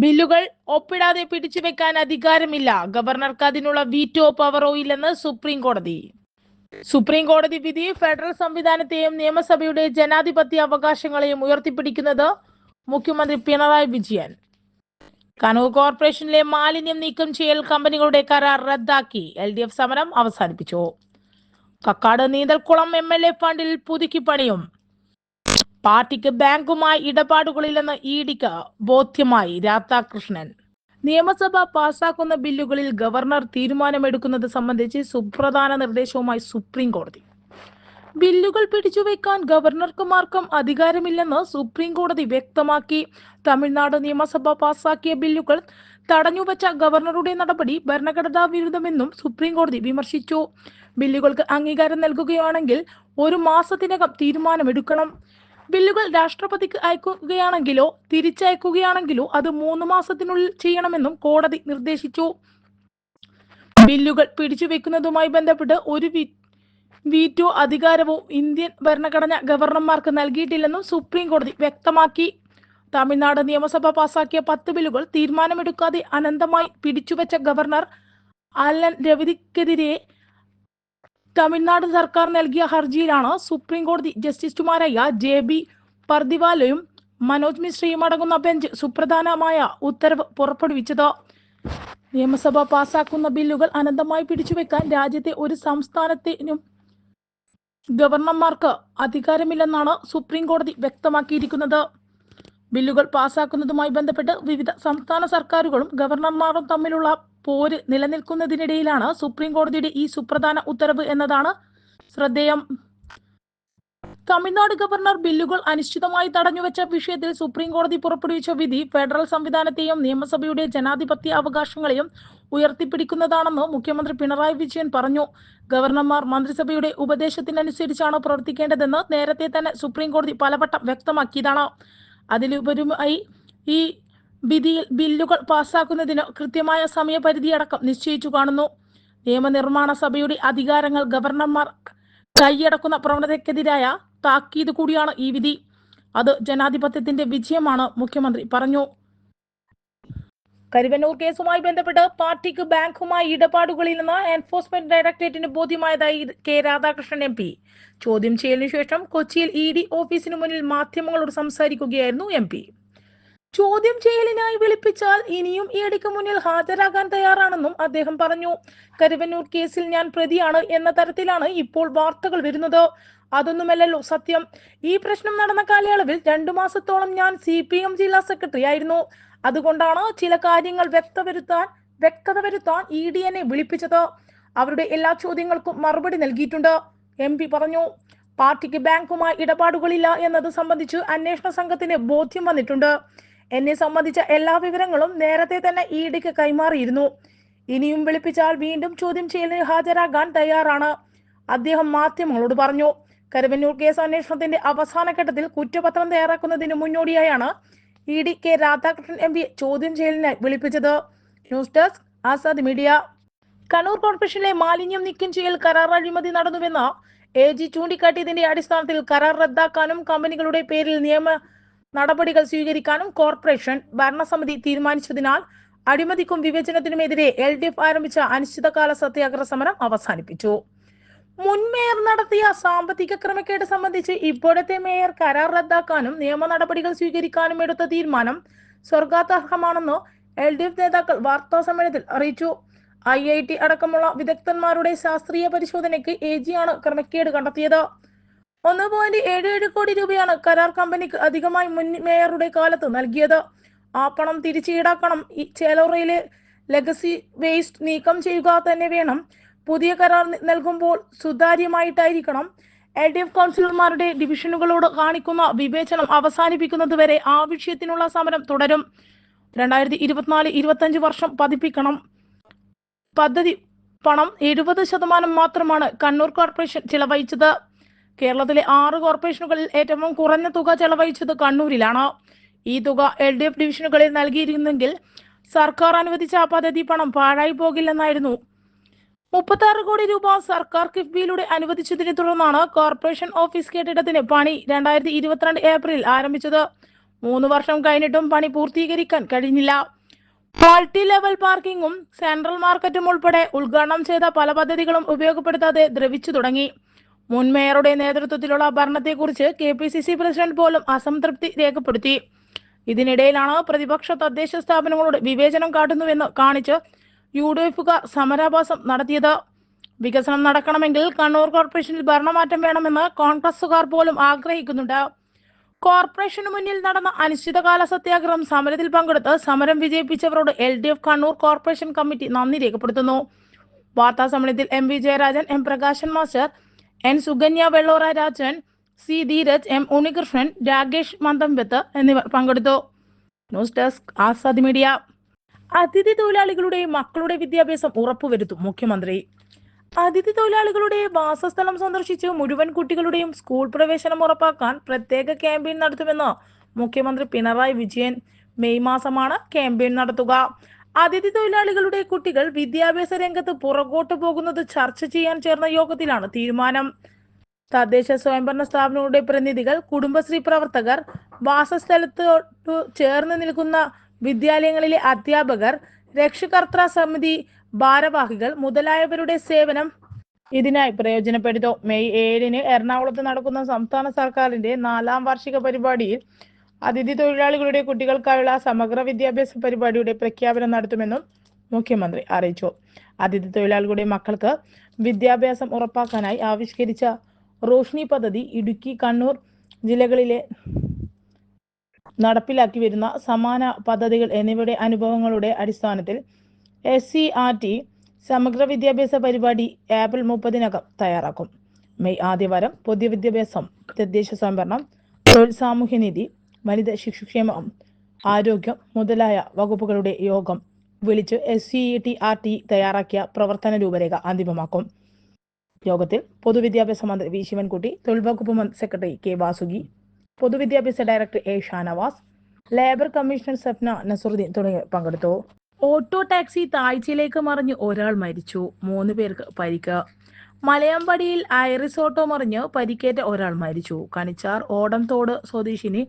ബില്ലുകൾ ഒപ്പിടാതെ പിടിച്ചു വെക്കാൻ അധികാരമില്ല. ഗവർണർക്ക് അതിനുള്ള വീറ്റോ പവറോ ഇല്ലെന്ന് സുപ്രീം കോടതി. സുപ്രീം കോടതി വിധി ഫെഡറൽ സംവിധാനത്തെയും നിയമസഭയുടെ ജനാധിപത്യ അവകാശങ്ങളെയും ഉയർത്തിപ്പിടിക്കുന്നത് മുഖ്യമന്ത്രി പിണറായി വിജയൻ. കണ്ണൂർ കോർപ്പറേഷനിലെ മാലിന്യം നീക്കം ചെയ്യൽ കമ്പനികളുടെ കരാർ റദ്ദാക്കി. എൽ ഡി എഫ് സമരം അവസാനിപ്പിച്ചു. കക്കാട് നീന്തൽക്കുളം എം എൽ എ ഫണ്ടിൽ പുതുക്കി പണിയും പാർട്ടിക്ക് ബാങ്കുമായി ഇടപാടുകളില്ലെന്ന് ഇ ഡിക്ക് ബോധ്യമായി രാധാകൃഷ്ണൻ. നിയമസഭ പാസാക്കുന്ന ബില്ലുകളിൽ ഗവർണർ തീരുമാനമെടുക്കുന്നത് സംബന്ധിച്ച് സുപ്രധാന നിർദ്ദേശവുമായി സുപ്രീം കോടതി ബില്ലുകൾ പിടിച്ചുവെക്കാൻ ഗവർണർക്കുമാർക്കും അധികാരമില്ലെന്ന് സുപ്രീം കോടതി വ്യക്തമാക്കി. തമിഴ്നാട് നിയമസഭ പാസാക്കിയ ബില്ലുകൾ തടഞ്ഞുവച്ച ഗവർണറുടെ നടപടി ഭരണഘടനാ വിരുദ്ധമെന്നും സുപ്രീം കോടതി വിമർശിച്ചു. ബില്ലുകൾക്ക് അംഗീകാരം നൽകുകയാണെങ്കിൽ ഒരു മാസത്തിനകം തീരുമാനമെടുക്കണം. ബില്ലുകൾ രാഷ്ട്രപതിക്ക് അയക്കുകയാണെങ്കിലോ തിരിച്ചയക്കുകയാണെങ്കിലോ അത് മൂന്ന് മാസത്തിനുള്ളിൽ ചെയ്യണമെന്നും കോടതി നിർദ്ദേശിച്ചു. ബില്ലുകൾ പിടിച്ചുവെക്കുന്നതുമായി ബന്ധപ്പെട്ട് ഒരു വീറ്റോ അധികാരവും ഇന്ത്യൻ ഭരണഘടന ഗവർണർമാർക്ക് നൽകിയിട്ടില്ലെന്നും സുപ്രീം കോടതി വ്യക്തമാക്കി. തമിഴ്നാട് നിയമസഭ പാസാക്കിയ പത്ത് ബില്ലുകൾ തീരുമാനമെടുക്കാതെ അനന്തമായി പിടിച്ചുവെച്ച ഗവർണർ അലൻ രവിക്കെതിരെ തമിഴ്നാട് സർക്കാർ നൽകിയ ഹർജിയിലാണ് സുപ്രീം കോടതി ജസ്റ്റിസുമാരായ ജെ ബി പർദിവാലയും മനോജ് മിശ്രയും അടങ്ങുന്ന ബെഞ്ച് സുപ്രധാനമായ ഉത്തരവ് പുറപ്പെടുവിച്ചത്. നിയമസഭ പാസാക്കുന്ന ബില്ലുകൾ അനന്തമായി പിടിച്ചുവെക്കാൻ രാജ്യത്തെ ഒരു സംസ്ഥാനത്തിനും ഗവർണർമാർക്ക് അധികാരമില്ലെന്നാണ് സുപ്രീം കോടതി വ്യക്തമാക്കിയിരിക്കുന്നത്. ബില്ലുകൾ പാസാക്കുന്നതുമായി ബന്ധപ്പെട്ട് വിവിധ സംസ്ഥാന സർക്കാരുകളും ഗവർണർമാരും തമ്മിലുള്ള പോര് നിലനിൽക്കുന്നതിനിടയിലാണ് സുപ്രീം കോടതിയുടെ ഈ സുപ്രധാന ഉത്തരവ് എന്നതാണ് ശ്രദ്ധേയം. തമിഴ്നാട് ഗവർണർ ബില്ലുകൾ അനിശ്ചിതമായി തടഞ്ഞുവെച്ച വിഷയത്തിൽ സുപ്രീം കോടതി പുറപ്പെടുവിച്ച വിധി ഫെഡറൽ സംവിധാനത്തെയും നിയമസഭയുടെ ജനാധിപത്യ അവകാശങ്ങളെയും ഉയർത്തിപ്പിടിക്കുന്നതാണെന്ന് മുഖ്യമന്ത്രി പിണറായി വിജയൻ പറഞ്ഞു. ഗവർണർമാർ മന്ത്രിസഭയുടെ ഉപദേശത്തിനനുസരിച്ചാണ് പ്രവർത്തിക്കേണ്ടതെന്ന് നേരത്തെ തന്നെ സുപ്രീം കോടതി പലവട്ടം വ്യക്തമാക്കിയതാണ്. അതിലുപരിയായി ഈ വിധിയിൽ ബില്ലുകൾ പാസാക്കുന്നതിന് കൃത്യമായ സമയപരിധി അടക്കം നിശ്ചയിച്ചു കാണുന്നു. നിയമനിർമ്മാണ സഭയുടെ അധികാരങ്ങൾ ഗവർണർമാർ കൈയടക്കുന്ന പ്രവണതയ്ക്കെതിരായ താക്കീത് കൂടിയാണ് ഈ വിധി. അത് ജനാധിപത്യത്തിന്റെ വിജയമാണ് മുഖ്യമന്ത്രി പറഞ്ഞു. കരുവന്നൂർ കേസുമായി ബന്ധപ്പെട്ട് പാർട്ടിക്ക് ബാങ്കുമായി ഇടപാടുകളിൽ നിന്ന് എൻഫോഴ്സ്മെന്റ് ഡയറക്ടറേറ്റിന് ബോധ്യമായതായി കെ രാധാകൃഷ്ണൻ എം പി. ചോദ്യം ചെയ്യലിനു ശേഷം കൊച്ചിയിൽ ഇ ഡി ഓഫീസിന് മുന്നിൽ മാധ്യമങ്ങളോട് സംസാരിക്കുകയായിരുന്നു എം പി. ചോദ്യം ചെയ്യലിനായി വിളിപ്പിച്ചാൽ ഇനിയും ഇ ഡിക്ക് മുന്നിൽ ഹാജരാകാൻ തയ്യാറാണെന്നും അദ്ദേഹം പറഞ്ഞു. കരുവന്നൂർ കേസിൽ ഞാൻ പ്രതിയാണ് എന്ന തരത്തിലാണ് ഇപ്പോൾ വാർത്തകൾ വരുന്നത്. അതൊന്നുമല്ലല്ലോ സത്യം. ഈ പ്രശ്നം നടന്ന കാലയളവിൽ രണ്ടു മാസത്തോളം ഞാൻ സി പി എം ജില്ലാ സെക്രട്ടറി ആയിരുന്നു. അതുകൊണ്ടാണ് ചില കാര്യങ്ങൾ വ്യക്ത വരുത്താൻ വ്യക്തത വരുത്താൻ ഇ ഡി എന്നെ വിളിപ്പിച്ചത്. അവരുടെ എല്ലാ ചോദ്യങ്ങൾക്കും മറുപടി നൽകിയിട്ടുണ്ട്. എം പി പറഞ്ഞു പാർട്ടിക്ക് ബാങ്കുമായി ഇടപാടുകളില്ല എന്നത് സംബന്ധിച്ച് അന്വേഷണ സംഘത്തിന് ബോധ്യം വന്നിട്ടുണ്ട്. എന്നെ സംബന്ധിച്ച എല്ലാ വിവരങ്ങളും നേരത്തെ തന്നെ ഇ ഡിക്ക് കൈമാറിയിരുന്നു. ഇനിയും വിളിപ്പിച്ചാൽ വീണ്ടും ചോദ്യം ചെയ്യലിന് ഹാജരാകാൻ തയ്യാറാണ്. അദ്ദേഹം മാധ്യമങ്ങളോട് പറഞ്ഞു കരുവന്നൂർ കേസ് അന്വേഷണത്തിന്റെ അവസാന ഘട്ടത്തിൽ കുറ്റപത്രം തയ്യാറാക്കുന്നതിന് മുന്നോടിയായാണ് E D K Radhakrishnan M P ചോദ്യം ചെയ്യലിനായി വിളിപ്പിച്ചത് news desk Azad media. Kannur കോർപ്പറേഷനിലെ മാലിന്യം നീക്കം ചെയ്യൽ കരാർ അഴിമതി നടന്നുവെന്ന് എ ജി ചൂണ്ടിക്കാട്ടിയതിന്റെ അടിസ്ഥാനത്തിൽ കരാർ റദ്ദാക്കാനും കമ്പനികളുടെ പേരിൽ നിയമ നടപടികൾ സ്വീകരിക്കാനും കോർപ്പറേഷൻ ഭരണസമിതി തീരുമാനിച്ചതിനാൽ അഴിമതിക്കും വിവേചനത്തിനുമെതിരെ എൽ ഡി എഫ് ആരംഭിച്ച അനിശ്ചിതകാല സത്യാഗ്രഹ സമരം അവസാനിപ്പിച്ചു. മുൻ മേയർ നടത്തിയ സാമ്പത്തിക ക്രമക്കേട് സംബന്ധിച്ച് ഇപ്പോഴത്തെ മേയർ കരാർ റദ്ദാക്കാനും നിയമ നടപടികൾ സ്വീകരിക്കാനും എടുത്ത തീരുമാനം സ്വർഗാതർഹമാണെന്ന് എൽ ഡി എഫ് നേതാക്കൾ വാർത്താ സമ്മേളനത്തിൽ അറിയിച്ചു. ഐ ഐ ടി അടക്കമുള്ള വിദഗ്ധന്മാരുടെ ശാസ്ത്രീയ പരിശോധനയ്ക്ക് എ ആണ് ക്രമക്കേട് കണ്ടെത്തിയത്. ഒന്ന് പോയിന്റ് ഏഴ് ഏഴ് കോടി രൂപയാണ് കരാർ കമ്പനിക്ക് അധികമായി മുൻ മേയറുടെ കാലത്ത് നൽകിയത്. ആ പണം തിരിച്ചു ഈടാക്കണം. ചേലോറയിലെ ലെഗസി വേസ്റ്റ് നീക്കം ചെയ്യുക തന്നെ വേണം. പുതിയ കരാർ നൽകുമ്പോൾ സുതാര്യമായിട്ടായിരിക്കണം. എൽ ഡി എഫ് കൗൺസിലർമാരുടെ ഡിവിഷനുകളോട് കാണിക്കുന്ന വിവേചനം അവസാനിപ്പിക്കുന്നതുവരെ വിഷയത്തിനുള്ള സമരം തുടരും. രണ്ടായിരത്തി ഇരുപത്തിനാല് ഇരുപത്തഞ്ച് വർഷം പതിപ്പിക്കണം. പദ്ധതി പണം എഴുപത് ശതമാനം മാത്രമാണ് കണ്ണൂർ കോർപ്പറേഷൻ ചിലവഴിച്ചത്. കേരളത്തിലെ ആറ് കോർപ്പറേഷനുകളിൽ ഏറ്റവും കുറഞ്ഞ തുക ചെലവഴിച്ചത് കണ്ണൂരിലാണ്. ഈ തുക എൽ ഡി എഫ് ഡിവിഷനുകളിൽ നൽകിയിരുന്നെങ്കിൽ സർക്കാർ അനുവദിച്ച പദ്ധതി പണം പാഴായി പോകില്ലെന്നായിരുന്നു മുപ്പത്തി കോടി രൂപ സർക്കാർ കിഫ്ബിയിലൂടെ അനുവദിച്ചതിനെ തുടർന്നാണ് കോർപ്പറേഷൻ ഓഫീസ് കെട്ടിടത്തിന് പണി രണ്ടായിരത്തി ഇരുപത്തിരണ്ട് ഏപ്രിൽ ആരംഭിച്ചത്. മൂന്ന് വർഷം കഴിഞ്ഞിട്ടും പണി പൂർത്തീകരിക്കാൻ കഴിഞ്ഞില്ല. മൾട്ടി ലെവൽ പാർക്കിങ്ങും സെൻട്രൽ മാർക്കറ്റും ഉൾപ്പെടെ ഉദ്ഘാടനം ചെയ്ത പല പദ്ധതികളും ഉപയോഗപ്പെടുത്താതെ ദ്രവിച്ചു തുടങ്ങി. മുൻ മേയറുടെ നേതൃത്വത്തിലുള്ള ഭരണത്തെക്കുറിച്ച് K P C C president പോലും അസംതൃപ്തി രേഖപ്പെടുത്തി. ഇതിനിടയിലാണ് പ്രതിപക്ഷ തദ്ദേശ സ്ഥാപനങ്ങളോട് വിവേചനം കാട്ടുന്നുവെന്ന് കാണിച്ച് യു ഡി എഫുകാർ സമരാഭാസം നടത്തിയത്. വികസനം നടക്കണമെങ്കിൽ കണ്ണൂർ കോർപ്പറേഷനിൽ ഭരണമാറ്റം വേണമെന്ന് കോൺഗ്രസുകാർ പോലും ആഗ്രഹിക്കുന്നുണ്ട്. കോർപ്പറേഷന് മുന്നിൽ നടന്ന അനിശ്ചിതകാല സത്യാഗ്രഹം സമരത്തിൽ പങ്കെടുത്ത് സമരം വിജയിപ്പിച്ചവരോട് L D F Kannur corporation committee നന്ദി രേഖപ്പെടുത്തുന്നു. വാർത്താ സമ്മേളനത്തിൽ M V Jayarajan M Prakashan master N Sukanya Vellora Rajan C Dheeraj M Unnikrishnan Rakesh Manthampath എന്നിവർ പങ്കെടുത്തു. News desk Azad media. അതിഥി തൊഴിലാളികളുടെ മക്കളുടെ വിദ്യാഭ്യാസം ഉറപ്പുവരുത്തും മുഖ്യമന്ത്രി. അതിഥി തൊഴിലാളികളുടെ വാസസ്ഥലം സന്ദർശിച്ച് മുഴുവൻ കുട്ടികളുടെയും സ്കൂൾ പ്രവേശനം ഉറപ്പാക്കാൻ പ്രത്യേക ക്യാമ്പയിൻ നടത്തുമെന്ന് മുഖ്യമന്ത്രി പിണറായി വിജയൻ മെയ് മാസമാണ് ക്യാമ്പയിൻ നടത്തുക. അതിഥി തൊഴിലാളികളുടെ കുട്ടികൾ വിദ്യാഭ്യാസ രംഗത്ത് പുറകോട്ട് പോകുന്നത് ചർച്ച ചെയ്യാൻ ചേർന്ന യോഗത്തിലാണ് തീരുമാനം. തദ്ദേശ സ്വയംഭരണ സ്ഥാപനങ്ങളുടെ പ്രതിനിധികൾ കുടുംബശ്രീ പ്രവർത്തകർ വാസസ്ഥലത്തോട്ട് ചേർന്ന് നിൽക്കുന്ന വിദ്യാലയങ്ങളിലെ അധ്യാപകർ രക്ഷകർത്തൃ സമിതി ഭാരവാഹികൾ മുതലായവരുടെ സേവനം ഇതിനായി പ്രയോജനപ്പെടുത്തും മെയ് ഏഴിന് എറണാകുളത്ത് നടക്കുന്ന സംസ്ഥാന സർക്കാരിന്റെ നാലാം വാർഷിക പരിപാടിയിൽ അതിഥി തൊഴിലാളികളുടെ കുട്ടികൾക്കായുള്ള സമഗ്ര വിദ്യാഭ്യാസ പരിപാടിയുടെ പ്രഖ്യാപനം നടത്തുമെന്നും മുഖ്യമന്ത്രി അറിയിച്ചു. അതിഥി തൊഴിലാളികളുടെ മക്കൾക്ക് വിദ്യാഭ്യാസം ഉറപ്പാക്കാനായി ആവിഷ്കരിച്ച റോഷ്നി പദ്ധതി ഇടുക്കി കണ്ണൂർ ജില്ലകളിലെ നടപ്പിലാക്കി വരുന്ന സമാന പദ്ധതികൾ എന്നിവയുടെ അനുഭവങ്ങളുടെ അടിസ്ഥാനത്തിൽ എസ് സി ആർ ടി സമഗ്ര വിദ്യാഭ്യാസ പരിപാടി ഏപ്രിൽ മുപ്പതിനകം തയ്യാറാക്കും. മെയ് ആദ്യവാരം പൊതുവിദ്യാഭ്യാസം തദ്ദേശ സ്വയംഭരണം തൊഴിൽ സാമൂഹ്യനീതി വനിത ശിശുക്ഷേമം ആരോഗ്യം മുതലായ വകുപ്പുകളുടെ യോഗം വിളിച്ച് S C T R T തയ്യാറാക്കിയ പ്രവർത്തന രൂപരേഖ അന്തിമമാക്കും. യോഗത്തിൽ പൊതുവിദ്യാഭ്യാസ മന്ത്രി വി ശിവൻകുട്ടി തൊഴിൽ വകുപ്പ് സെക്രട്ടറി കെ വാസുകി പൊതുവിദ്യാഭ്യാസ director A Shanavas labour commissioner Swapna Nasaruddin തുടങ്ങിയവർ പങ്കെടുത്തു. ഓട്ടോ ടാക്സി താഴ്ചയിലേക്ക് മറിഞ്ഞ് ഒരാൾ മരിച്ചു. മൂന്ന് പേർക്ക് പരിക്ക്. മലയമ്പടിയിൽ ഐറിസ് ഓട്ടോ മറിഞ്ഞ് പരിക്കേറ്റ ഒരാൾ മരിച്ചു. കണിച്ചാർ ഓടംതോട് സ്വദേശിനി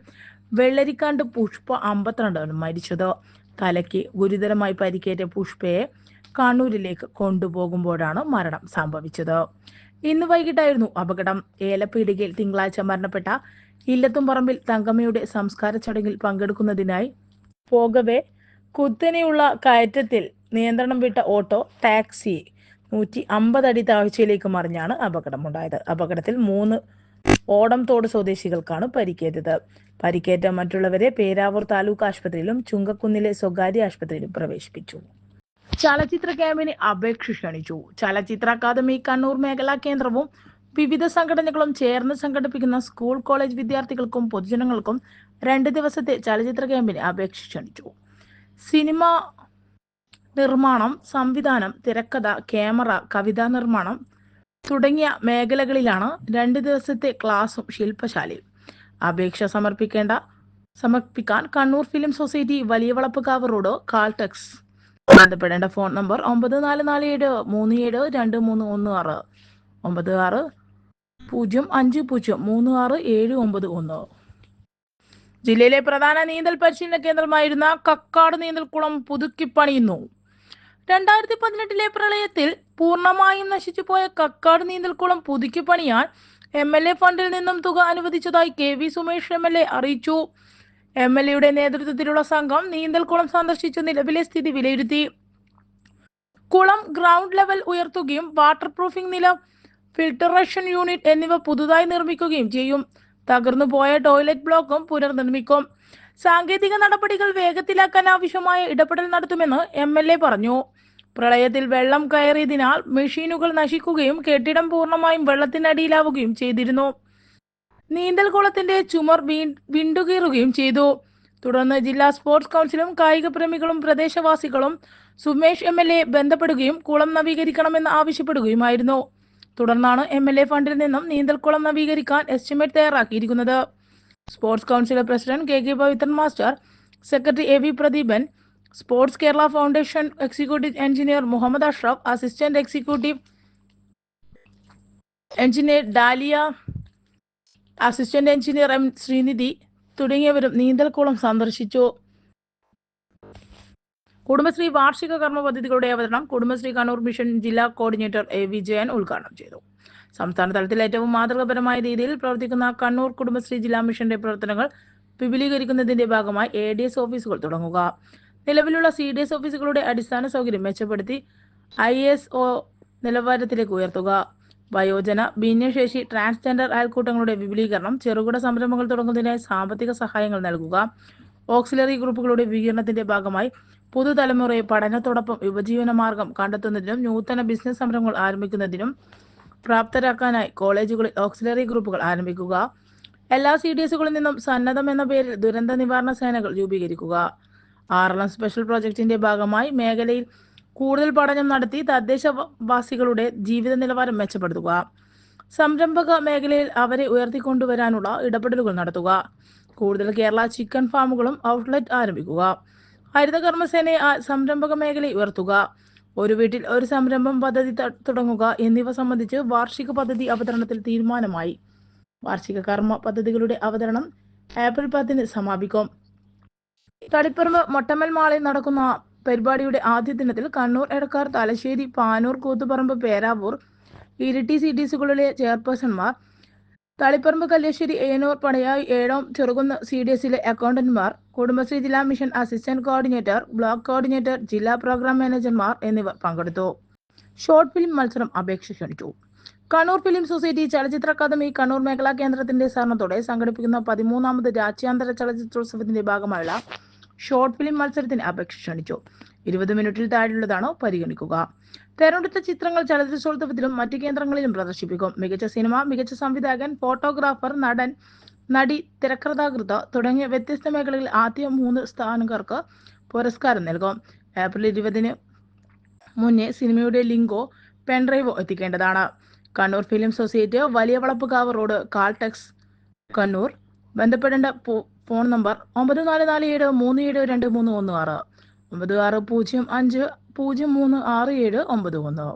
വെള്ളരിക്കാണ്ട് പുഷ്പ അമ്പത്തിരണ്ടാണ് മരിച്ചത്. തലയ്ക്ക് ഗുരുതരമായി പരിക്കേറ്റ പുഷ്പയെ കണ്ണൂരിലേക്ക് കൊണ്ടുപോകുമ്പോഴാണ് മരണം സംഭവിച്ചത്. ഇന്ന് വൈകിട്ടായിരുന്നു അപകടം. ഏലപ്പീടികയിൽ തിങ്കളാഴ്ച മരണപ്പെട്ട ഇല്ലത്തുംപറമ്പിൽ തങ്കമ്മയുടെ സംസ്കാര ചടങ്ങിൽ പങ്കെടുക്കുന്നതിനായി പോകവെ കുത്തനെയുള്ള കയറ്റത്തിൽ നിയന്ത്രണം വിട്ട ഓട്ടോ ടാക്സി നൂറ്റി അമ്പത് അടി താഴ്ചയിലേക്ക് മറിഞ്ഞാണ് അപകടമുണ്ടായത്. അപകടത്തിൽ മൂന്ന് ഓടം ഓടംതോട് സ്വദേശികൾക്കാണ് പരിക്കേറ്റത്. പരിക്കേറ്റ മറ്റുള്ളവരെ പേരാവൂർ താലൂക്ക് ആശുപത്രിയിലും ചുങ്കക്കുന്നിലെ സ്വകാര്യ ആശുപത്രിയിലും പ്രവേശിപ്പിച്ചു. ചലച്ചിത്ര ക്യാമ്പിന് അപേക്ഷ ക്ഷണിച്ചു. ചലച്ചിത്ര അക്കാദമി കണ്ണൂർ മേഖലാ കേന്ദ്രവും വിവിധ സംഘടനകളും ചേർന്ന് സംഘടിപ്പിക്കുന്ന സ്കൂൾ കോളേജ് വിദ്യാർത്ഥികൾക്കും പൊതുജനങ്ങൾക്കും രണ്ട് ദിവസത്തെ ചലച്ചിത്ര ക്യാമ്പിന് അപേക്ഷ ക്ഷണിച്ചു സിനിമ നിർമ്മാണം സംവിധാനം തിരക്കഥ ക്യാമറ കവിതാ നിർമ്മാണം തുടങ്ങിയ മേഖലകളിലാണ് രണ്ട് ദിവസത്തെ ക്ലാസും ശില്പശാലയും അപേക്ഷ സമർപ്പിക്കേണ്ട സമർപ്പിക്കാൻ കണ്ണൂർ ഫിലിം സൊസൈറ്റി വലിയ വളപ്പുകാവ് റോഡ് കാൽടെക്സ്. ബന്ധപ്പെടേണ്ട ഫോൺ നമ്പർ ഒമ്പത് നാല് നാല് ഏഴ് മൂന്ന് ഏഴ് രണ്ട് മൂന്ന് ഒന്ന് ആറ്. ഒമ്പത് ആറ് പൂജ്യം അഞ്ച് പൂജ്യം മൂന്ന് ആറ് ഏഴ് ഒമ്പത് ഒന്ന്. ജില്ലയിലെ പ്രധാന നീന്തൽ പരിശീലന കേന്ദ്രമായിരുന്ന കക്കാട് നീന്തൽക്കുളം പുതുക്കി പണിയുന്നു. രണ്ടായിരത്തി പതിനെട്ടിലെ പ്രളയത്തിൽ പൂർണമായും നശിച്ചുപോയ കക്കാട് നീന്തൽക്കുളം പുതുക്കി പണിയാൻ എം എൽ എ ഫണ്ടിൽ നിന്നും തുക അനുവദിച്ചതായി K V Sumesh M L A അറിയിച്ചു. എം എൽ എയുടെ നേതൃത്വത്തിലുള്ള സംഘം നീന്തൽക്കുളം സന്ദർശിച്ച് നിലവിലെ സ്ഥിതി വിലയിരുത്തി. കുളം ഗ്രൗണ്ട് ലെവൽ ഉയർത്തുകയും വാട്ടർ പ്രൂഫിംഗ് നില ഫിൽട്ടറേഷൻ യൂണിറ്റ് എന്നിവ പുതുതായി നിർമ്മിക്കുകയും ചെയ്യും. തകർന്നു പോയ ടോയ്ലറ്റ് ബ്ലോക്കും പുനർനിർമ്മിക്കും. സാങ്കേതിക നടപടികൾ വേഗത്തിലാക്കാൻ ആവശ്യമായ ഇടപെടൽ നടത്തുമെന്ന് എം എൽ എ പറഞ്ഞു. പ്രളയത്തിൽ വെള്ളം കയറിയതിനാൽ മെഷീനുകൾ നശിക്കുകയും കെട്ടിടം പൂർണമായും വെള്ളത്തിനടിയിലാവുകയും ചെയ്തിരുന്നു. നീന്തൽക്കുളത്തിന്റെ ചുമർ വീ വിണ്ടുകീറുകയും ചെയ്തു. തുടർന്ന് ജില്ലാ സ്പോർട്സ് കൗൺസിലും കായിക പ്രേമികളും പ്രദേശവാസികളും സുമേഷ് എം എൽ എ ബന്ധപ്പെടുകയും കുളം നവീകരിക്കണമെന്ന് ആവശ്യപ്പെടുകയുമായിരുന്നു. തുടർന്നാണ് എം എൽ എ ഫണ്ടിൽ നിന്നും നീന്തൽക്കുളം നവീകരിക്കാൻ എസ്റ്റിമേറ്റ് തയ്യാറാക്കിയിരിക്കുന്നത്. Sports council president K K Pavithran master secretary A V Pradeepan sports Kerala foundation executive engineer Muhammad Ashraf assistant executive engineer Dalia assistant engineer M Srinidhi തുടങ്ങിയവരും നീന്തൽക്കുളം സന്ദർശിച്ചു. കുടുംബശ്രീ വാർഷിക കർമ്മ പദ്ധതികളുടെ അവതരണം കുടുംബശ്രീ കണ്ണൂർ മിഷൻ ജില്ലാ കോർഡിനേറ്റർ എ വിജയൻ ഉദ്ഘാടനം ചെയ്തു. സംസ്ഥാന തലത്തിൽ ഏറ്റവും മാതൃകാപരമായ രീതിയിൽ പ്രവർത്തിക്കുന്ന കണ്ണൂർ കുടുംബശ്രീ ജില്ലാ മിഷന്റെ പ്രവർത്തനങ്ങൾ വിപുലീകരിക്കുന്നതിന്റെ ഭാഗമായി എ ഡി എസ് ഓഫീസുകൾ തുടങ്ങുക. നിലവിലുള്ള സി ഡി എസ് ഓഫീസുകളുടെ അടിസ്ഥാന സൗകര്യം മെച്ചപ്പെടുത്തി ഐ എസ് ഒ നിലവാരത്തിലേക്ക് ഉയർത്തുക. വയോജന ഭിന്നശേഷി ട്രാൻസ്ജെൻഡർ അയൽക്കൂട്ടങ്ങളുടെ വിപുലീകരണം ചെറുകിട സംരംഭങ്ങൾ തുടങ്ങുന്നതിനായി സാമ്പത്തിക സഹായങ്ങൾ നൽകുക. ഓക്സിലറി ഗ്രൂപ്പുകളുടെ വികീർണത്തിന്റെ ഭാഗമായി പുതുതലമുറയെ പഠനത്തോടൊപ്പം ഉപജീവന മാർഗം കണ്ടെത്തുന്നതിനും നൂതന ബിസിനസ് സംരംഭങ്ങൾ ആരംഭിക്കുന്നതിനും പ്രാപ്തരാക്കാനായി കോളേജുകളിൽ ഓക്സിലറി ഗ്രൂപ്പുകൾ ആരംഭിക്കുക. എല്ലാ സി ഡി എസുകളിൽ നിന്നും സന്നദ്ധം എന്ന പേരിൽ ദുരന്ത നിവാരണ സേനകൾ രൂപീകരിക്കുക. ആറളം സ്പെഷ്യൽ പ്രോജക്റ്റിന്റെ ഭാഗമായി മേഖലയിൽ കൂടുതൽ പഠനം നടത്തി തദ്ദേശവാസികളുടെ ജീവിത നിലവാരം മെച്ചപ്പെടുത്തുക. സംരംഭക മേഖലയിൽ അവരെ ഉയർത്തിക്കൊണ്ടുവരാനുള്ള ഇടപെടലുകൾ നടത്തുക. കൂടുതൽ കേരള ചിക്കൻ ഫാമുകളും ഔട്ട്ലെറ്റ് ആരംഭിക്കുക. ഹരിത കർമ്മസേനയെ ആ സംരംഭക മേഖലയിൽ ഉയർത്തുക. ഒരു വീട്ടിൽ ഒരു സംരംഭം പദ്ധതി തുടങ്ങുക എന്നിവ സംബന്ധിച്ച് വാർഷിക പദ്ധതി അവതരണത്തിൽ തീരുമാനമായി. വാർഷിക കർമ്മ പദ്ധതികളുടെ അവതരണം ഏപ്രിൽ പത്തിന് സമാപിക്കും. തളിപ്പറമ്പ് മൊട്ടമ്മൽ മാളിൽ നടക്കുന്ന പരിപാടിയുടെ ആദ്യ ദിനത്തിൽ കണ്ണൂർ എടക്കാർ തലശ്ശേരി പാനൂർ കൂത്തുപറമ്പ് പേരാവൂർ ഇരിട്ടി സി ഡി സികളിലെ ചെയർപേഴ്സൺമാർ തളിപ്പറമ്പ് കല്യാശ്ശേരി ഏനൂർ പടയായി ഏഴോം ചെറുകുന്ന് സി ഡി എസിലെ അക്കൗണ്ടന്റുമാർ കുടുംബശ്രീ ജില്ലാ mission assistant coordinator block coordinator ജില്ലാ പ്രോഗ്രാം മാനേജർമാർ എന്നിവർ പങ്കെടുത്തു. ഷോർട്ട് ഫിലിം മത്സരം അപേക്ഷ ക്ഷണിച്ചു. കണ്ണൂർ ഫിലിം സൊസൈറ്റി ചലച്ചിത്ര അക്കാദമി കണ്ണൂർ മേഖലാ കേന്ദ്രത്തിന്റെ സഹകരണത്തോടെ സംഘടിപ്പിക്കുന്ന പതിമൂന്നാമത് രാജ്യാന്തര ചലച്ചിത്രോത്സവത്തിന്റെ ഭാഗമായുള്ള ഷോർട്ട് ഫിലിം മത്സരത്തിന് അപേക്ഷ ക്ഷണിച്ചു. ഇരുപത് മിനിറ്റിൽ താഴെയുള്ളതാണ് പരിഗണിക്കുക. തെരഞ്ഞെടുത്ത ചിത്രങ്ങൾ ചലച്ചിത്രോത്സവത്തിലും മറ്റു കേന്ദ്രങ്ങളിലും പ്രദർശിപ്പിക്കും. മികച്ച സിനിമ മികച്ച സംവിധായകൻ ഫോട്ടോഗ്രാഫർ നടൻ നടി തിരക്കഥാകൃത തുടങ്ങിയ വ്യത്യസ്ത മേഖലകളിൽ ആദ്യ മൂന്ന് സ്ഥാനക്കാർക്ക് പുരസ്കാരം നൽകും. ഏപ്രിൽ ഇരുപതിന് മുന്നേ സിനിമയുടെ ലിങ്കോ പെൻഡ്രൈവോ എത്തിക്കേണ്ടതാണ്. കണ്ണൂർ ഫിലിം സൊസൈറ്റി വലിയ വളപ്പുകാവ് റോഡ് കാൾടെക്സ് കണ്ണൂർ. ബന്ധപ്പെടേണ്ട ഫോൺ നമ്പർ ഒമ്പത് നാല് നാല് ഏഴ് മൂന്ന് ഏഴ് രണ്ട് മൂന്ന് ഒന്ന് ആറ്. ഒമ്പത് ആറ് പൂജ്യം അഞ്ച് പൂജ്യം മൂന്ന് ആറ് ഏഴ് ഒമ്പത് ഒന്ന്.